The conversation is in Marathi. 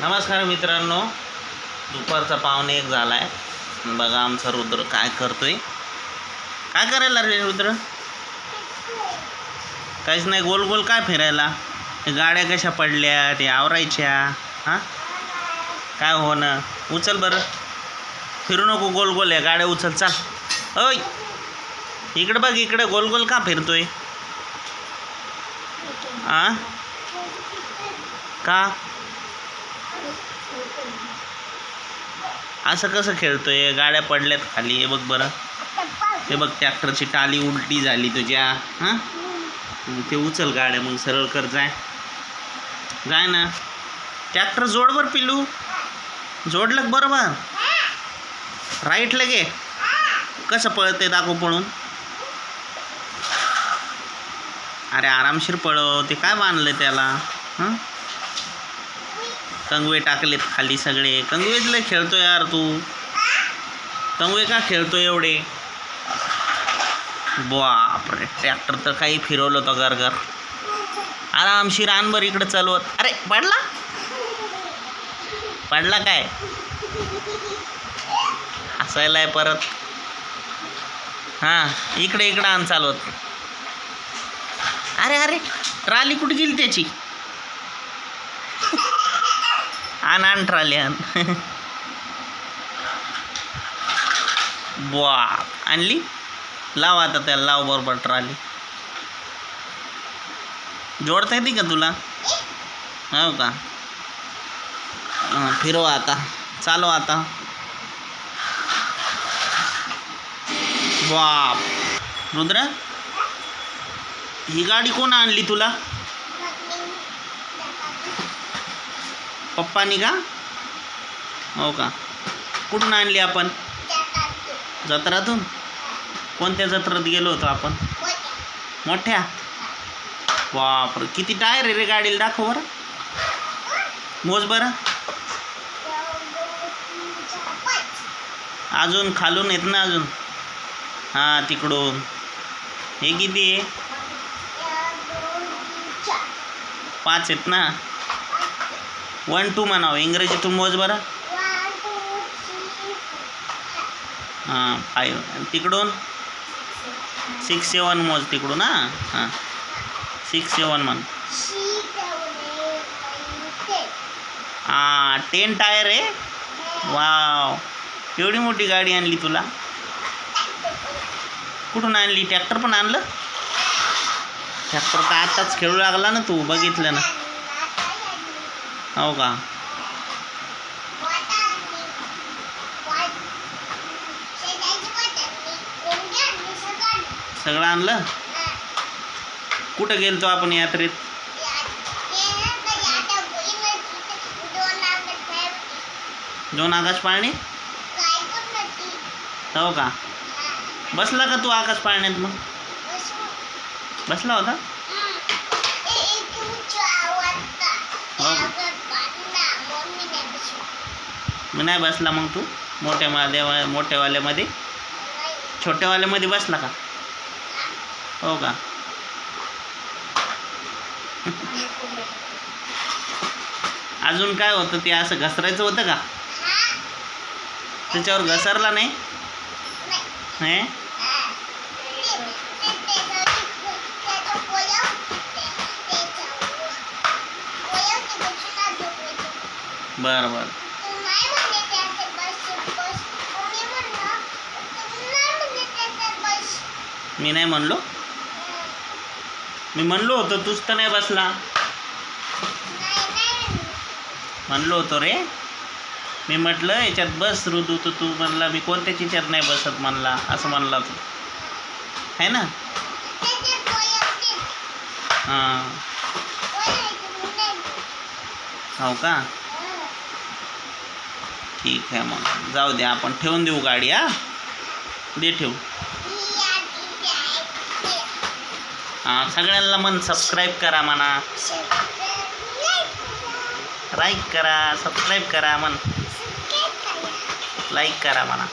नमस्कार मित्रांनो. दुपारचा पाहुणे एक झाला आहे बघा आमचा रुद्र काय करतोय. काय करायला रे रुद्र? काहीच नाही गोल गोल काय फिरायला? गाड्या कशा पडल्या ते आवरायच्या? हां? काय होणं? उचल बरं. फिरू नको गोल गोल आहे गाड्या उचल चाल. ओय! इकडं बघ इकडं गोल गोल का फिरतोय? आ? का? असं कसं खेळतोय? गाड्या पडल्यात खाली हे बघ बरं. हे बघ ट्रॅक्टरची टाली उलटी झाली तुझ्या हां? ते उचल गाड्या मग सरळ कर जाय. जाय ना. ट्रॅक्टर जोड बर पिलू जोडलं बरोबर? राईट लगे कसं पळते दाखव पळून. अरे आरामशीर पळव. ते काय बांधलं त्याला? हां? कंगवे टाकलेत खाली सगळे. कंगवेतले खेळतो यार तू. कंगवे का खेळतो एवढे? बापरे ट्रॅक्टर तर काही फिरवलं होतं घर घर आरामशीर आण इकडं चालवत. अरे पडला? पडला काय? हसायला आहे परत. हां इकडे इकडं आण चालवत. अरे अरे ट्राली कुठे गेली त्याची? आण आण ट्राली आण. बुवा आणली? लाव आता त्याला लाव बरोबर ट्राली. जोडता येते का तुला? हो का? फिरव आता. चालव आता. बाप रुद्र ही गाडी कोण आणली तुला? पप्पानी का हो का? कुठून आणली आपण? जत्रातून? कोणत्या जत्रात गेलो होतो आपण? मोठ्या? बापरे किती टायर रे गाडीला दाखव बरं. मोज बरं. अजून खालून येत ना अजून? हां तिकडून. हे किती आहे? पाच आहेत ना? वन टू म्हणावं. इंग्रजीतून मोज बरं. हां फाईव्ह तिकडून? सिक्स सेवन मोज तिकडून हां? हां. सिक्स सेवन म्हण. हां टेन टायर आहे? वाव एवढी मोठी गाडी आणली तुला? कुठून आणली? ट्रॅक्टर पण आणलं? ट्रॅक्टर तर आताच खेळू लागला ना तू बघितलं ना. हो का? सगळं आणलं? कुठं गेलतो आपण यात्रेत? दोन आकाश पाळणे हो का? बसला का तू आकाश पाळण्यात मग? बसला होता? हो. मग मी नाही बसला मग तू? मोठ्या मध्ये मोठ्यावाल्यामध्ये? छोट्यावाल्यामध्ये बसला का? हो का? अजून काय होतं? ते असं घसरायचं होतं का? त्याच्यावर घसरला नाही? हे? बरं बरं. मी नाही म्हणलो. मी म्हणलो होतो तूच तर नाही बसला. म्हणलो होतो रे. मी म्हटलं याच्यात बस ऋतू तर तू. म्हणला मी कोणत्याच याच्यात नाही बसत म्हणला असं म्हणला तू. है ना? हां. हो का? ठीक आहे मग. जाऊ द्या आपण ठेवून देऊ गाडी हा? दे ठेवू. हां सगळ्यांना मन सबस्क्राईब करा म्हणा. लाईक करा सबस्क्राईब करा मन लाईक करा म्हणा.